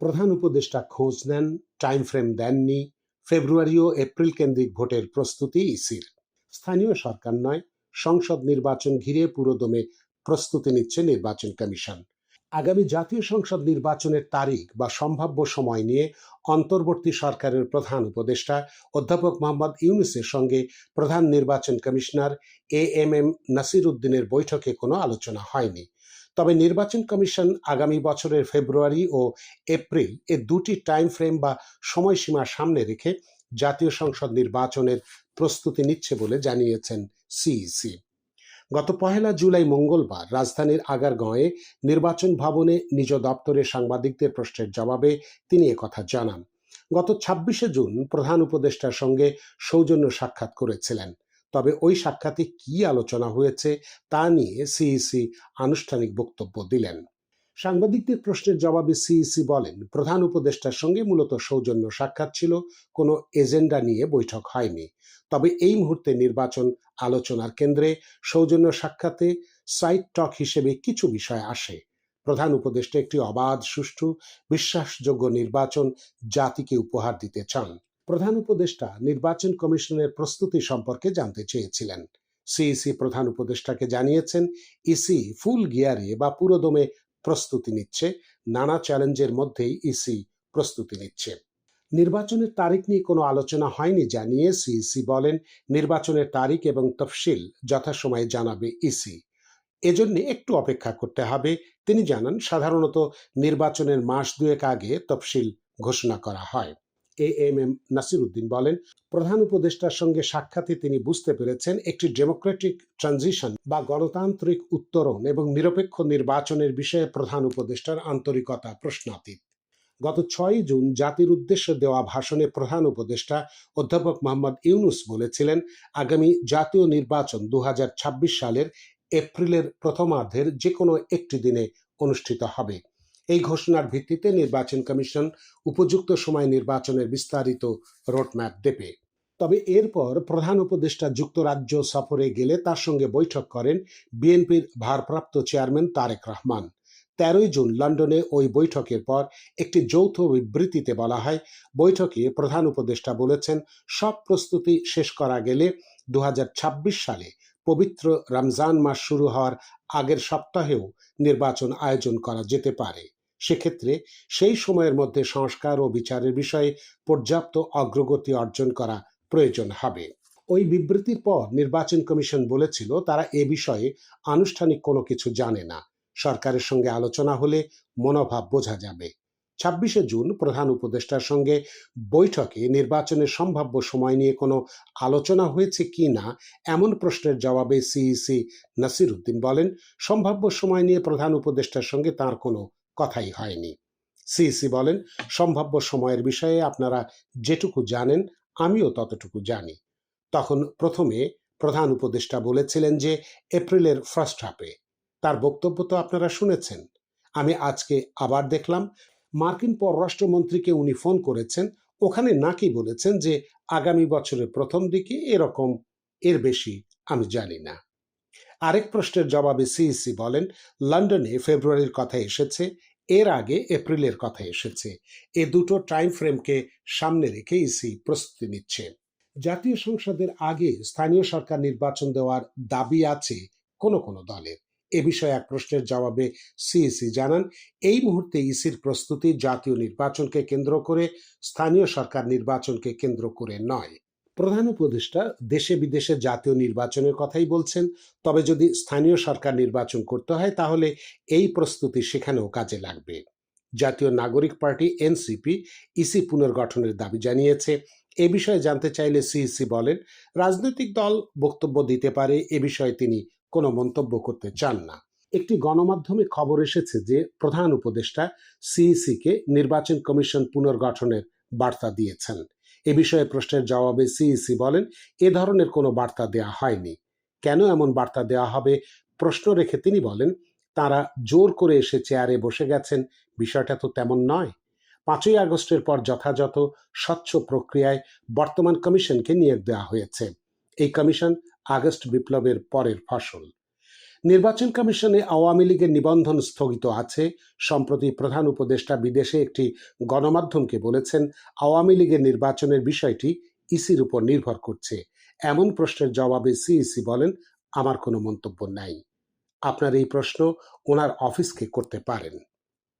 প্রধান উপদেষ্টা খোঁজ নেন টাইম ফ্রেম দেননি ফেব্রুয়ারি ও এপ্রিল কেন্দ্রিক ভোটের প্রস্তুতি ইসির। স্থানীয় সরকার নয়, সংসদ নির্বাচন ঘিরে পুরোদমে প্রস্তুতি নিচ্ছে নির্বাচন কমিশন। আগামী জাতীয় সংসদ নির্বাচনের তারিখ বা সম্ভাব্য সময় নিয়ে অন্তর্বর্তী সরকারের প্রধান উপদেষ্টা অধ্যাপক মোহাম্মদ ইউনুসের সঙ্গে প্রধান নির্বাচন commissioner A M M Nasir উদ্দিনের বৈঠকে কোনো আলোচনা হয়নি। তবে নির্বাচন কমিশন আগামী বছরের ফেব্রুয়ারি ও এপ্রিল এ দুটি টাইম ফ্রেম বা সময়সীমা সামনে রেখে জাতীয় সংসদ নির্বাচনের প্রস্তুতি নিচ্ছে বলে জানিয়েছেন সিইসি। গত পহেলা জুলাই মঙ্গলবার রাজধানীর আগারগাঁওয়ে নির্বাচন ভবনে নিজ দপ্তরে সাংবাদিকদের প্রশ্নের জবাবে তিনি একথা জানান। গত ছাব্বিশে জুন প্রধান উপদেষ্টার সঙ্গে সৌজন্য সাক্ষাৎ করেছিলেন। তবে ওই সাক্ষাতে কি আলোচনা হয়েছে তা নিয়ে সিইসি আনুষ্ঠানিক বক্তব্য দিলেন। সাংবাদিকদের প্রশ্নের জবাবে সিইসি বলেন, প্রধান উপদেষ্টার সঙ্গে মূলত সৌজন্য সাক্ষাৎ ছিল, কোনো এজেন্ডা নিয়ে বৈঠক হয়নি। তবে এই মুহূর্তে নির্বাচন আলোচনার কেন্দ্রে সৌজন্য সাক্ষাতে সাইট টক হিসেবে কিছু বিষয় আসে। প্রধান উপদেষ্টা একটি অবাধ, সুষ্ঠু, বিশ্বাসযোগ্য নির্বাচন জাতিকে উপহার দিতে চান। প্রধান উপদেষ্টা নির্বাচন কমিশনের প্রস্তুতি সম্পর্কে জানতে চেয়েছিলেন। সিইসি প্রধান উপদেষ্টাকে জানিয়েছেন, ইসি ফুল গিয়ারে বা পুরোদমে প্রস্তুতি নিচ্ছে, নানা চ্যালেঞ্জের মধ্যেই ইসি প্রস্তুতি নিচ্ছে। নির্বাচনের তারিখ নিয়ে কোনো আলোচনা হয়নি জানিয়ে সিইসি বলেন, নির্বাচনের তারিখ এবং তফসিল যথাসময়ে জানাবে ইসি। এজন্য একটু অপেক্ষা করতে হবে। তিনি জানান, সাধারণত নির্বাচনের মাস দুয়েক আগে তফসিল ঘোষণা করা হয়। A M M Nasir Uddin বলেন, প্রধান উপদেষ্টার সঙ্গে সাক্ষাতে তিনি বুঝতে পেরেছেন একটি ডেমোক্রেটিক ট্রানজিশন বা গণতান্ত্রিক উত্তরণ এবং নিরপেক্ষ নির্বাচনের বিষয়ে প্রধান উপদেষ্টার আন্তরিকতা প্রশ্নাতীত। গত ছয় জুন জাতির উদ্দেশ্যে দেওয়া ভাষণে প্রধান উপদেষ্টা অধ্যাপক মোহাম্মদ ইউনুস বলেছিলেন, আগামী জাতীয় নির্বাচন দু হাজার ছাব্বিশ সালের এপ্রিলের প্রথমার্ধের যে কোনো একটি দিনে অনুষ্ঠিত হবে। এই ঘোষণার ভিত্তিতে নির্বাচন কমিশন উপযুক্ত সময় নির্বাচনের বিস্তারিত রোডম্যাপ দেবে। তবে এরপর প্রধান উপদেষ্টা যুক্তরাজ্য সফরে গেলে তার সঙ্গে বৈঠক করেন বিএনপির ভারপ্রাপ্ত চেয়ারম্যান তারেক রহমান। তেরোই জুন লন্ডনে ওই বৈঠকের পর একটি যৌথ বিবৃতিতে বলা হয়, বৈঠকে প্রধান উপদেষ্টা বলেছেন, সব প্রস্তুতি শেষ করা গেলে দু হাজার ছাব্বিশ সালে পবিত্র রমজান মাস শুরু হওয়ার আগের সপ্তাহেও নির্বাচন আয়োজন করা যেতে পারে। সেক্ষেত্রে সেই সময়ের মধ্যে সংস্কার ও বিচারের বিষয়ে পর্যাপ্ত অগ্রগতি অর্জন করা প্রয়োজন হবে। ওই বিবৃতির পর নির্বাচন কমিশন বলেছিল, তারা এ বিষয়ে আনুষ্ঠানিক কোনো কিছু জানে না। সরকারের সঙ্গে আলোচনা হলে মনোভাব বোঝা যাবে। ছাব্বিশে জুন প্রধান উপদেষ্টার সঙ্গে বৈঠকে নির্বাচনের সম্ভাব্য সময় নিয়ে কোনো আলোচনা হয়েছে কি না, এমন প্রশ্নের জবাবে সিইসি নাসির উদ্দিন বলেন, সম্ভাব্য সময় নিয়ে প্রধান উপদেষ্টার সঙ্গে তার কোনো কথাই হয়নি। সিইসি বলেন, সম্ভাব্য সময়ের বিষয়ে আপনারা যেটুকু জানেন, আমিও ততটুকু জানি। তখন প্রথমে প্রধান উপদেষ্টা বলেছিলেন যে, এপ্রিলের ফার্স্ট হাফে তার বক্তব্য তো আপনারা শুনেছেন। আমি আজকে আবার দেখলাম, মার্কিন পররাষ্ট্রমন্ত্রীকে উনি ফোন করেছেন, ওখানে নাকি বলেছেন যে, আগামী বছরের প্রথম দিকে এরকম, এর বেশি আমি জানি না। আরেক প্রশ্নের জবাবে সিইসি বলেন, লন্ডনে ফেব্রুয়ারির কথা এসেছে এর আগে এপ্রিলের কথা এসেছে। এ দুটো টাইম ফ্রেমকে সামনে রেখে ইসি প্রস্তুতি নিচ্ছে। জাতীয় সংসদের আগে স্থানীয় সরকার নির্বাচন দেওয়ার দাবি আছে কোনো কোনো দলের। এ বিষয়ে এক প্রশ্নের জবাবে সিইসি জানান, এই মুহূর্তে ইসির প্রস্তুতি জাতীয় নির্বাচনকে কেন্দ্র করে, স্থানীয় সরকার নির্বাচনকে কেন্দ্র করে নয়। প্রধান উপদেষ্টা দেশে বিদেশে জাতীয় নির্বাচনের কথাই বলছেন। তবে যদি স্থানীয় সরকার নির্বাচন করতে হয়, তাহলে এই প্রস্তুতি সেখানেও কাজে লাগবে। জাতীয় নাগরিক পার্টি এনসিপি, ইসি পুনর্গঠনের দাবি জানিয়েছে। এ বিষয়ে জানতে চাইলে সিইসি বলেন, রাজনৈতিক দল বক্তব্য দিতে পারে, এ বিষয়ে তিনি কোনো মন্তব্য করতে চান না। একটি গণমাধ্যমে খবর এসেছে যে, প্রধান উপদেষ্টা সিইসিকে নির্বাচন কমিশন পুনর্গঠনের বার্তা দিয়েছেন। এ বিষয়ে প্রশ্নের জবাবে সিইসি বলেন, এ ধরনের কোনো বার্তা দেয়া হয়নি। কেন এমন বার্তা দেওয়া হবে? প্রশ্ন রেখে তিনি বলেন, তারা জোর করে এসে চেয়ারে বসে গেছেন, বিষয়টা তো তেমন নয়। পাঁচই আগস্টের পর যথাযথ স্বচ্ছ প্রক্রিয়ায় বর্তমান কমিশনকে নিয়োগ দেওয়া হয়েছে। এই কমিশন আগস্ট বিপ্লবের পরের ফসল। নির্বাচন কমিশনে আওয়ামী লীগের নিবন্ধন স্থগিত আছে। সম্প্রতি প্রধান উপদেষ্টা বিদেশে একটি গণমাধ্যমকে বলেছেন, আওয়ামী লীগের নির্বাচনের বিষয়টি ইসির উপর নির্ভর করছে। এমন প্রশ্নের জবাবে সিইসি বলেন, আমার কোনো মন্তব্য নাই। আপনার এই প্রশ্ন ওনার অফিসকে করতে পারেন।